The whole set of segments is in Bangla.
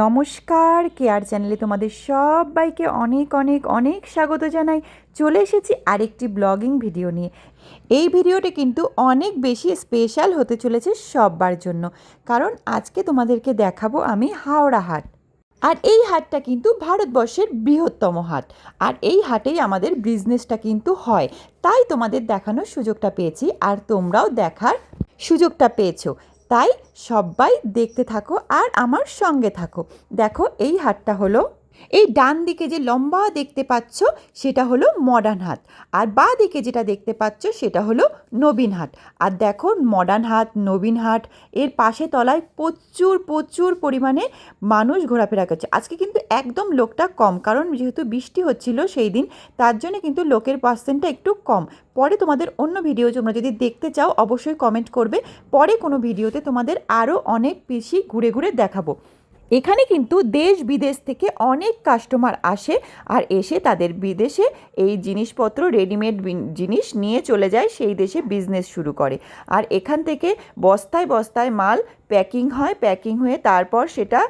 নমস্কার কেয়ার চ্যানেলে তোমাদের সবাইকে অনেক অনেক অনেক স্বাগত জানাই। চলে এসেছি আরেকটি ব্লগিং ভিডিও নিয়ে। এই ভিডিওটি কিন্তু অনেক বেশি স্পেশাল হতে চলেছে সববার জন্য। কারণ আজকে তোমাদেরকে দেখাবো আমি হাওড়া হাট। আর এই হাটটা কিন্তু ভারতবর্ষের বৃহত্তম হাট। আর এই হাটেই আমাদের বিজনেসটা কিন্তু হয়। তাই তোমাদের দেখানোর সুযোগটা পেয়েছি। আর তোমরাও দেখার সুযোগটা পেয়েছ। তাই সবাই দেখতে থাকো আর আমার সঙ্গে থাকো। দেখো এই হাটটা হলো এই ডান দিকে যে লম্বা দেখতে পাচ্ছ, সেটা হলো মডার্ন হাত। আর বা দিকে যেটা দেখতে পাচ্ছ, সেটা হলো নবীন হাট আর দেখো মডার্ন হাট নবীন হাট, এর পাশে তলায় প্রচুর প্রচুর পরিমাণে মানুষ ঘোরাফেরা করছে। আজকে কিন্তু একদম লোকটা কম, কারণ যেহেতু বৃষ্টি হচ্ছিল সেই দিন, তার জন্য কিন্তু লোকের পার্সেন্টটা একটু কম। পরে তোমাদের অন্য ভিডিও তোমরা যদি দেখতে চাও, অবশ্যই কমেন্ট করবে। পরে কোনো ভিডিওতে তোমাদের আরও অনেক বেশি ঘুরে ঘুরে দেখাবো। এখানে কিন্তু দেশ বিদেশ থেকে অনেক কাস্টমার আসে আর এসে তাদের বিদেশে এই জিনিসপত্র রেডিমেড জিনিস নিয়ে চলে যায়, সেই দেশে বিজনেস শুরু করে। আর এখান থেকে বস্তায় বস্তায় মাল প্যাকিং হয় প্যাকিং হয়ে তারপর সেটা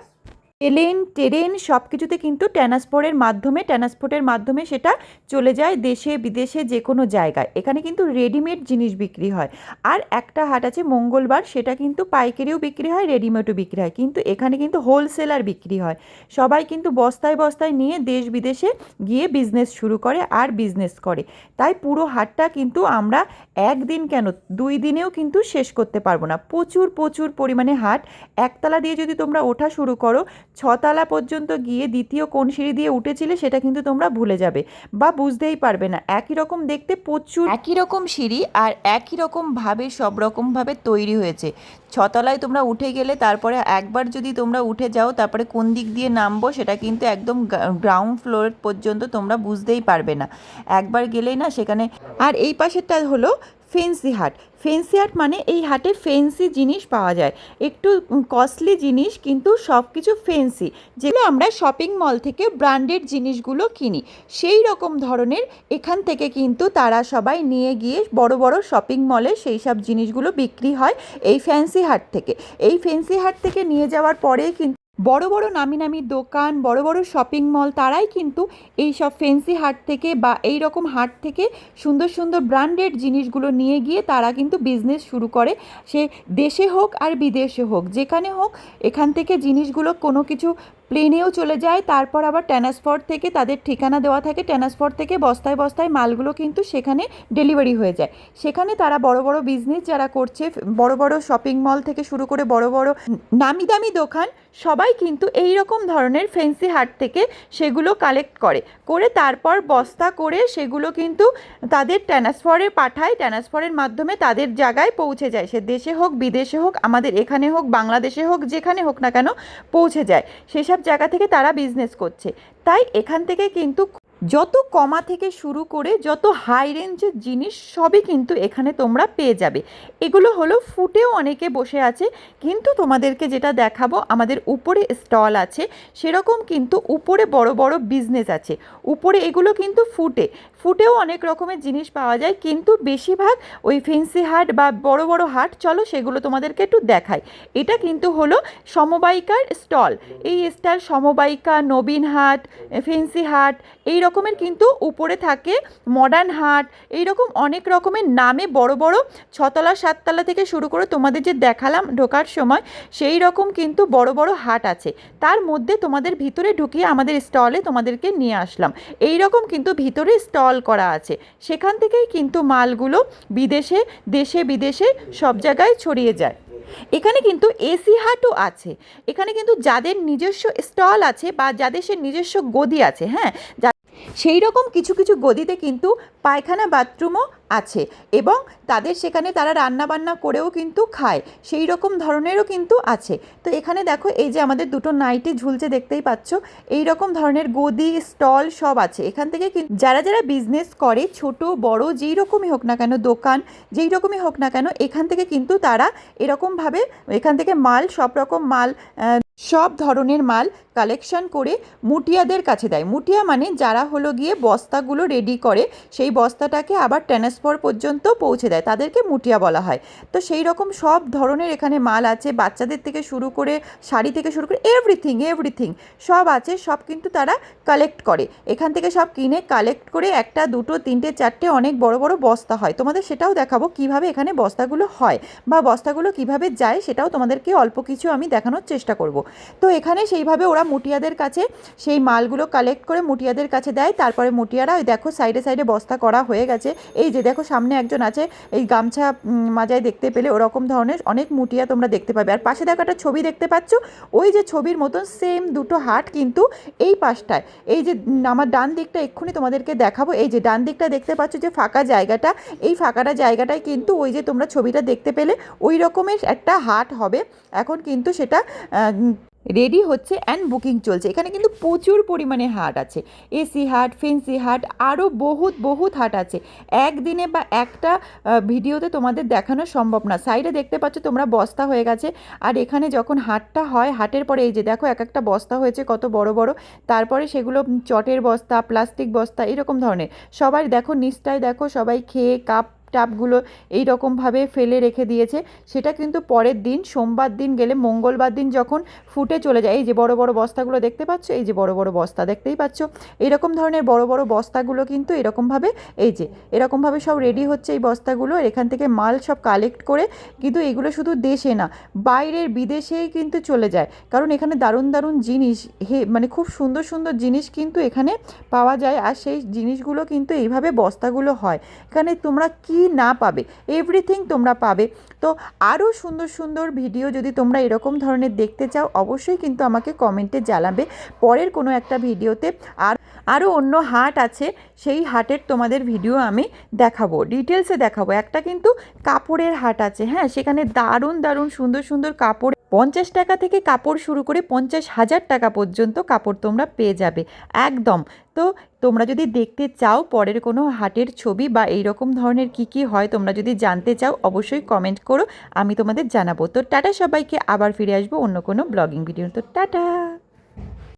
প্লেন ট্রেন সব কিছুতে কিন্তু ট্রান্সপোর্টের মাধ্যমে ট্রান্সপোর্টের মাধ্যমে সেটা চলে যায় দেশে, বিদেশে যে কোনো জায়গায়। এখানে কিন্তু রেডিমেড জিনিস বিক্রি হয়। আর একটা হাট আছে মঙ্গলবার, সেটা কিন্তু পাইকারিও বিক্রি হয়, রেডিমেডও বিক্রি হয়। কিন্তু এখানে কিন্তু হোলসেলার বিক্রি হয়। সবাই কিন্তু বস্তায় বস্তায় নিয়ে দেশ বিদেশে গিয়ে বিজনেস শুরু করে আর বিজনেস করে। তাই পুরো হাটটা কিন্তু আমরা একদিন কেন, দুই দিনেও কিন্তু শেষ করতে পারব না। প্রচুর প্রচুর পরিমাণে হাট। একতলা দিয়ে যদি তোমরা ওঠা শুরু করো ছতলা পর্যন্ত গিয়ে দ্বিতীয় কোন সিঁড়ি দিয়ে উঠেছিলে সেটা কিন্তু তোমরা ভুলে যাবে বা বুঝতেই পারবে না। একই রকম দেখতে প্রচুর একই রকম সিঁড়ি আর একই রকমভাবে সব রকমভাবে তৈরি হয়েছে। ছতলায় তোমরা উঠে গেলে তারপরে একবার যদি তোমরা উঠে যাও তারপরে কোন দিক দিয়ে নামবো সেটা কিন্তু একদম গ্রাউন্ড ফ্লোর পর্যন্ত তোমরা বুঝতেই পারবে না। একবার গেলেই না সেখানে আর এই পাশেরটা হলো ফেন্সি হাট। ফেন্সি হাট মানে এই হাটে ফেন্সি জিনিস পাওয়া যায়। একটু কস্টলি জিনিস, কিন্তু সব কিছু ফেন্সি। যেগুলো আমরা শপিং মল থেকে ব্র্যান্ডেড জিনিসগুলো কিনি। সেই রকম ধরনের এখান থেকে কিন্তু তারা সবাই নিয়ে গিয়ে বড় বড় শপিং মলে সেই সব জিনিসগুলো বিক্রি হয় এই ফ্যান্সি হাট থেকে। এই ফ্যান্সি হাট থেকে নিয়ে যাওয়ার পরে কিন্তু বড় বড় নামি নামি দোকান, বড় বড় শপিং মল তারাই কিন্তু এই সব ফেন্সি হাট থেকে বা এই রকম হাট থেকে সুন্দর সুন্দর ব্র্যান্ডেড জিনিসগুলো নিয়ে গিয়ে তারা কিন্তু বিজনেস শুরু করে। সে দেশে হোক আর বিদেশে হোক, যেখানে হোক, এখান থেকে জিনিসগুলো কোনো কিছু প্লেনেও চলে যায়, তারপর আবার ট্রান্সপোর্ট থেকে তাদের ঠিকানা দেওয়া থাকে। ট্রান্সপোর্ট থেকে বস্তায় বস্তায় মালগুলো কিন্তু সেখানে ডেলিভারি হয়ে যায়। সেখানে তারা বড় বড় বিজনেস যারা করছে, বড় বড় শপিং মল থেকে শুরু করে বড় বড় নামি দামি দোকান, সবাই কিন্তু এই রকম ধরনের ফেন্সি হাট থেকে সেগুলো কালেক্ট করে। করে তারপর বস্তা করে সেগুলো কিন্তু তাদের ট্রান্সফারে পাঠায়। ট্রান্সফারের মাধ্যমে তাদের জায়গায় পৌঁছে যায়। সে দেশে হোক, বিদেশে হোক, আমাদের এখানে হোক, বাংলাদেশে হোক, যেখানে হোক না কেন পৌঁছে যায়। সেসব জায়গা থেকে তারা বিজনেস করছে। তাই এখান থেকে কিন্তু যত কমা থেকে শুরু করে যত হাই রেঞ্জের জিনিস সবই কিন্তু এখানে তোমরা পেয়ে যাবে। এগুলো হলো ফুটেও অনেকে বসে আছে, কিন্তু তোমাদেরকে যেটা দেখাবো, আমাদের উপরে স্টল আছে, সেরকম কিন্তু উপরে বড় বড় বিজনেস আছে। উপরে এগুলো কিন্তু ফুটে। ফুটেও অনেক রকমের জিনিস পাওয়া যায়, কিন্তু বেশিরভাগ ওই ফেন্সি হাট বা বড় বড় হাট, চলো সেগুলো তোমাদেরকে একটু দেখাই। এটা কিন্তু হলো সমবায়িকার স্টল। এই স্টল সমবায়িকা, নবীন হাট ফেন্সি হাট, এই রকমের কিন্তু উপরে থাকে মডার্ন হাট। এই রকম অনেক রকমের নামে বড় বড় ছতলা, সাততলা থেকে শুরু করে তোমাদের যে দেখালাম ঢোকার সময়, সেই রকম কিন্তু বড় বড় হাট আছে। তার মধ্যে তোমাদের ভিতরে ঢুকিয়ে আমাদের স্টলে তোমাদেরকে নিয়ে আসলাম। এই রকম কিন্তু ভিতরে স্টল করা আছে। সেখান থেকেই কিন্তু মালগুলো বিদেশে, দেশে, বিদেশে সব জায়গায় ছড়িয়ে যায়। এখানে কিন্তু এসি হাটও আছে। এখানে কিন্তু যাদের নিজস্ব স্টল আছে বা যাদের সে নিজস্ব গদি আছে হ্যাঁ? সেই রকম কিছু কিছু গদিতে কিন্তু পায়খানা বাথরুমও আছে এবং তাদের সেখানে তারা রান্না বান্না করেও কিন্তু খায়। সেই রকম ধরনেরও কিন্তু আছে। তো এখানে দেখো এই যে আমাদের দুটো নাইটে ঝুলছে দেখতেই পাচ্ছ, এই রকম ধরনের গদি, স্টল সব আছে। এখান থেকে যারা যারা বিজনেস করে, ছোট, বড়, যেই রকমই হোক না কেন, দোকান, যেই রকমই হোক না কেন, এখান থেকে কিন্তু তারা এরকমভাবে, এখান থেকে মাল সব রকম মাল সব ধরনের মাল কালেকশন করে মুটিয়াদের কাছে দেয়। মুটিয়া মানে যারা হলো গিয়ে বস্তাগুলো রেডি করে, সেই বস্তাটাকে আবার ট্রান্সফার পর্যন্ত পৌঁছে দেয়। তাদেরকে মুটিয়া বলা হয়। তো সেই রকম সব ধরনের এখানে মাল আছে। বাচ্চাদের থেকে শুরু করে, শাড়ি থেকে শুরু করে এভরিথিং এভরিথিং সব আছে, সব কিন্তু তারা কালেক্ট করে। এখান থেকে সব কিনে কালেক্ট করে একটা, দুটো, তিনটে, চারটে অনেক বড় বড় বস্তা হয়। তোমাদের সেটাও দেখাবো কীভাবে এখানে বস্তাগুলো হয় বা বস্তাগুলো কীভাবে যায়, সেটাও তোমাদেরকে অল্প কিছু আমি দেখানোর চেষ্টা করব। তো এখানে সেইভাবে ওরা মুটিয়াদের কাছে সেই মালগুলো কালেক্ট করে মুটিয়াদের কাছে দেয়। তারপরে মুটিয়ারা, ওই দেখো সাইডে সাইডে বস্তা করা হয়ে গেছে। এই যে দেখো সামনে একজন আছে, এই গামছা মাজায় দেখতে পেলে ওরকম ধরনের অনেক মুটিয়া তোমরা দেখতে পাবে। আর পাশে দেখো একটা ছবি দেখতে পাচ্ছ, ওই যে ছবির মতন সেম দুটো হাট কিন্তু এই পাশটায়। এই যে আমার ডান দিকটা এক্ষুনি তোমাদেরকে দেখাবো। এই যে ডান দিকটা দেখতে পাচ্ছ যে ফাঁকা জায়গাটা, এই ফাঁকাটা জায়গাটায় কিন্তু ওই যে তোমরা ছবিটা দেখতে পেলে, ওই রকমের একটা হাট হবে। এখন কিন্তু সেটা রেডি হচ্ছে অ্যান্ড বুকিং চলছে। এখানে কিন্তু প্রচুর পরিমাণে হাট আছে। এসি হাট, ফেন্সি হাট আরও বহুত বহুত হাট আছে। একদিনে বা একটা ভিডিওতে তোমাদের দেখানো সম্ভব না। সাইডে দেখতে পাচ্ছ তোমরা বস্তা হয়ে গেছে। আর এখানে যখন হাটটা হয়, হাটের পরে এই যে দেখো এক একটা বস্তা হয়েছে, কত বড় বড়। তারপরে সেগুলো চটের বস্তা, প্লাস্টিক বস্তা, এরকম ধরনের। সবাই দেখো নিচটায় দেখো, সবাই খেয়ে, কাপ টাপগুলো এই রকমভাবে ফেলে রেখে দিয়েছে। সেটা কিন্তু পরের দিন, সোমবার দিন গেলে মঙ্গলবার দিন যখন ফুটে চলে যায়, এই যে বড় বড় বস্তাগুলো দেখতে পাচ্ছ, এই যে বড় বড় বস্তা দেখতেই পাচ্ছ এরকম ধরনের বড় বড় বস্তাগুলো কিন্তু এরকমভাবে, এই যে এরকমভাবে সব রেডি হচ্ছে এই বস্তাগুলো এখান থেকে মাল সব কালেক্ট করে কিন্তু এগুলো শুধু দেশে না, বাইরের বিদেশেই কিন্তু চলে যায়। কারণ এখানে দারুণ দারুণ জিনিস, হে মানে খুব সুন্দর সুন্দর জিনিস কিন্তু এখানে পাওয়া যায়, আর সেই জিনিসগুলো কিন্তু এইভাবে বস্তাগুলো হয়। এখানে তোমরা কি না পাবে এভরিথিং তোমরা পাবে। তো আরও সুন্দর সুন্দর ভিডিও যদি তোমরা এরকম ধরনের দেখতে চাও, অবশ্যই কিন্তু আমাকে কমেন্টে জানাবে। পরের কোনো একটা ভিডিওতে আর, আরও অন্য হাট আছে, সেই হাটের তোমাদের ভিডিও আমি দেখাবো ডিটেলসে দেখাবো। একটা কিন্তু কাপড়ের হাট আছে হ্যাঁ সেখানে দারুণ দারুণ সুন্দর সুন্দর কাপড় পঞ্চাশ টাকা থেকে কাপড় শুরু করে পঞ্চাশ হাজার টাকা পর্যন্ত কাপড় তোমরা পেয়ে যাবে। একদম। তো তোমরা যদি দেখতে চাও পরের কোনো হাটের ছবি বা এই রকম ধরনের কি কি হয় তোমরা যদি জানতে চাও অবশ্যই কমেন্ট করো, আমি তোমাদের জানাব। তো টাটা সবাইকে, আবার ফিরে আসব অন্য কোনো ব্লগিং ভিডিও তো টাটা!